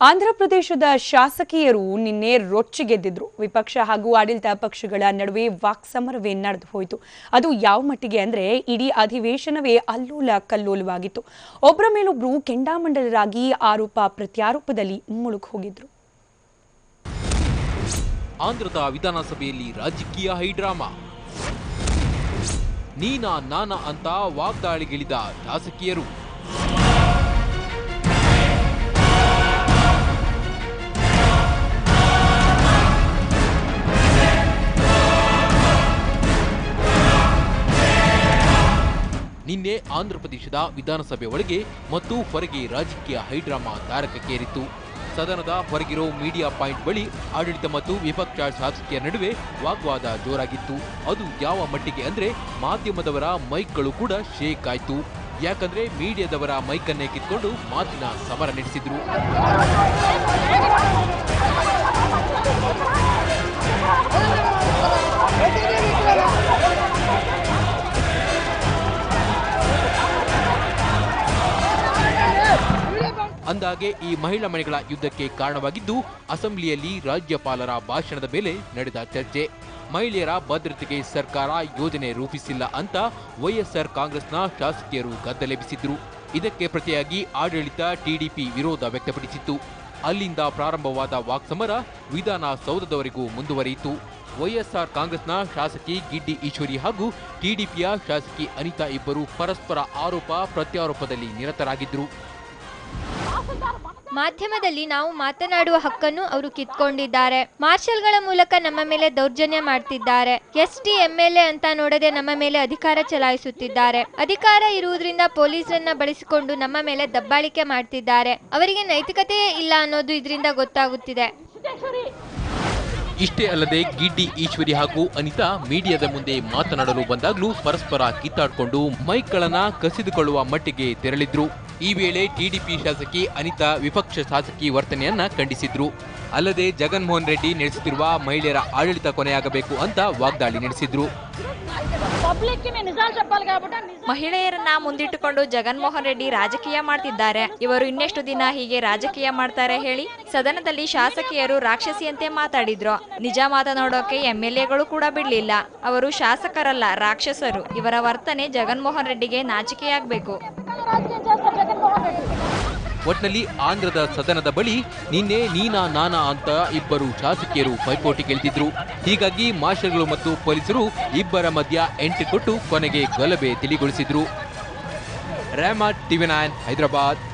ಆಂಧ್ರಪ್ರದೇಶದ ಶಾಸಕಿಯರು ನಿನ್ನೆ ರೊಚ್ಚಿಗೆದ್ದಿದ್ರು. ವಿಪಕ್ಷ ಹಾಗೂ ಆಡಳಿತ ಪಕ್ಷಗಳ ನಡುವೆ ವಾಕ್ಸಮರವೇ ನಡೆದು ಹೋಯಿತು. ಅದು ಯಾವ ಮಟ್ಟಿಗೆ ಅಂದರೆ ಇಡೀ ಅಧಿವೇಶನವೇ ಅಲ್ಲೋಲ ಕಲ್ಲೋಲವಾಗಿತ್ತು. ಒಬ್ಬರ ಮೇಲೊಬ್ಬರು ಕೆಂಡಾಮಂಡಲರಾಗಿ ಆರೋಪ ಪ್ರತ್ಯಾರೋಪದಲ್ಲಿ ಮುಳುಗಿ ಹೋಗಿದ್ರು. ಆಂಧ್ರದ ವಿಧಾನಸಭೆಯಲ್ಲಿ ರಾಜಕೀಯ ಹೈಡ್ರಾಮಾ. ನೀನಾ ನಾನಾ ಅಂತ ವಾಗ್ದಾಳಿಗಿಳಿದ ಶಾಸಕಿಯರು. ನಿನ್ನೆ ಆಂಧ್ರಪ್ರದೇಶದ ವಿಧಾನಸಭೆ ಒಳಗೆ ಮತ್ತು ಹೊರಗೆ ರಾಜಕೀಯ ಹೈಡ್ರಾಮಾ ತಾರಕಕ್ಕೇರಿತ್ತು. ಸದನದ ಹೊರಗಿರೋ ಮೀಡಿಯಾ ಪಾಯಿಂಟ್ ಬಳಿ ಆಡಳಿತ ಮತ್ತು ವಿಪಕ್ಷ ಶಾಸಕಿಯ ನಡುವೆ ವಾಗ್ವಾದ ಜೋರಾಗಿತ್ತು. ಅದು ಯಾವ ಮಟ್ಟಿಗೆ ಅಂದ್ರೆ ಮಾಧ್ಯಮದವರ ಮೈಕ್ಗಳು ಕೂಡ ಶೇಕ್ ಆಯ್ತು. ಯಾಕಂದ್ರೆ ಮೀಡಿಯಾದವರ ಮೈಕನ್ನೇ ಕಿತ್ಕೊಂಡು ಮಾತಿನ ಸಮರ ನಡೆಸಿದ್ರು. ಅಂದಾಗೆ ಈ ಮಹಿಳಾ ಮನೆಗಳ ಯುದ್ಧಕ್ಕೆ ಕಾರಣವಾಗಿದ್ದು, ಅಸೆಂಬ್ಲಿಯಲ್ಲಿ ರಾಜ್ಯಪಾಲರ ಭಾಷಣದ ಮೇಲೆ ನಡೆದ ಚರ್ಚೆ. ಮಹಿಳೆಯರ ಭದ್ರತೆಗೆ ಸರ್ಕಾರ ಯೋಜನೆ ರೂಪಿಸಿಲ್ಲ ಅಂತ ವೈಎಸ್ಆರ್ ಕಾಂಗ್ರೆಸ್ನ ಶಾಸಕಿಯರು ಗದ್ದಲೆಬ್ಬಿಸಿದ್ರು. ಇದಕ್ಕೆ ಪ್ರತಿಯಾಗಿ ಆಡಳಿತ ಟಿಡಿಪಿ ವಿರೋಧ ವ್ಯಕ್ತಪಡಿಸಿತ್ತು. ಅಲ್ಲಿಂದ ಪ್ರಾರಂಭವಾದ ವಾಕ್ಸಮರ ವಿಧಾನಸೌಧದವರೆಗೂ ಮುಂದುವರಿಯಿತು. ವೈಎಸ್ಆರ್ ಕಾಂಗ್ರೆಸ್ನ ಶಾಸಕಿ ಗಿಡ್ಡಿ ಈಶ್ವರಿ ಹಾಗೂ ಟಿಡಿಪಿಯ ಶಾಸಕಿ ಅನಿತಾ ಇಬ್ಬರು ಪರಸ್ಪರ ಆರೋಪ ಪ್ರತ್ಯಾರೋಪದಲ್ಲಿ ನಿರತರಾಗಿದ್ರು ಮಾಧ್ಯಮದಲ್ಲಿ ನಾವು ಮಾತನಾಡುವ ಹಕ್ಕನ್ನು ಅವರು ಕಿತ್ಕೊಂಡಿದ್ದಾರೆ. ಮಾರ್ಷಲ್ಗಳ ಮೂಲಕ ನಮ್ಮ ಮೇಲೆ ದೌರ್ಜನ್ಯ ಮಾಡ್ತಿದ್ದಾರೆ. S T M L A ಅಂತ ನೋಡದೆ ನಮ್ಮ ಮೇಲೆ ಅಧಿಕಾರ ಚಲಾಯಿಸುತ್ತಿದ್ದಾರೆ. ಅಧಿಕಾರ ಇರುವುದರಿಂದ ಪೊಲೀಸರನ್ನ ಬಳಸಿಕೊಂಡು ನಮ್ಮ ಮೇಲೆ ದಬ್ಬಾಳಿಕೆ ಮಾಡ್ತಿದ್ದಾರೆ. ಅವರಿಗೆ ನೈತಿಕತೆಯೇ ಇಲ್ಲ ಅನ್ನೋದು ಇದರಿಂದ ಗೊತ್ತಾಗುತ್ತಿದೆ. ಇಷ್ಟೇ ಅಲ್ಲದೆ ಗಿಡ್ಡಿ ಈಶ್ವರಿ ಹಾಗೂ ಅನಿತಾ ಮೀಡಿಯಾದ ಮುಂದೆ ಮಾತನಾಡಲು ಬಂದಾಗಲೂ ಪರಸ್ಪರ ಕಿತ್ತಾಡಿಕೊಂಡು ಮೈಕ್ಗಳನ್ನ ಕಸಿದುಕೊಳ್ಳುವ ಮಟ್ಟಿಗೆ ತೆರಳಿದ್ರು. ಈ ವೇಳೆ ಟಿಡಿಪಿ ಶಾಸಕಿ ಅನಿತಾ, ವಿಪಕ್ಷ ಶಾಸಕಿ ವರ್ತನೆಯನ್ನ ಖಂಡಿಸಿದ್ರು. ಅಲ್ಲದೆ ಜಗನ್ಮೋಹನ್ ರೆಡ್ಡಿ ನಡೆಸುತ್ತಿರುವ ಮಹಿಳೆಯರ ಆಡಳಿತ ಕೊನೆಯಾಗಬೇಕು ಅಂತ ವಾಗ್ದಾಳಿ ನಡೆಸಿದ್ರು. ಮಹಿಳೆಯರನ್ನ ಮುಂದಿಟ್ಟುಕೊಂಡು ಜಗನ್ಮೋಹನ್ ರೆಡ್ಡಿ ರಾಜಕೀಯ ಮಾಡ್ತಿದ್ದಾರೆ. ಇವರು ಇನ್ನೆಷ್ಟು ದಿನ ಹೀಗೆ ರಾಜಕೀಯ ಮಾಡ್ತಾರೆ ಹೇಳಿ ಸದನದಲ್ಲಿ ಶಾಸಕಿಯರು ರಾಕ್ಷಸಿಯಂತೆ ಮಾತಾಡಿದ್ರು. ನಿಜ ಮಾತನಾಡೋಕೆ ಎಂಎಲ್ಎಗಳು ಕೂಡ ಬಿಡಲಿಲ್ಲ. ಅವರು ಶಾಸಕರಲ್ಲ, ರಾಕ್ಷಸರು. ಇವರ ವರ್ತನೆ ಜಗನ್ಮೋಹನ್ ರೆಡ್ಡಿಗೆ ನಾಚಿಕೆಯಾಗಬೇಕು. ಒಟ್ನಲ್ಲಿ ಆಂಧ್ರದ ಸದನದ ಬಳಿ ನಿನ್ನೆ ನೀನಾ ನಾನಾ ಅಂತ ಇಬ್ಬರು ಶಾಸಕಿಯರು ಪೈಪೋಟಿ ಗೆಲ್ತಿದ್ರು ಹೀಗಾಗಿ ಮಾರ್ಷಲ್ಗಳು ಮತ್ತು ಪೊಲೀಸರು ಇಬ್ಬರ ಮಧ್ಯ ಎಂಟ್ರಿ ಕೊಟ್ಟು ಕೊನೆಗೆ ಗಲಭೆ ತಿಳಿಗೊಳಿಸಿದ್ರು. ರ್ಯಾಮಾ ಟಿವಿ ನೈನ್ ಹೈದರಾಬಾದ್.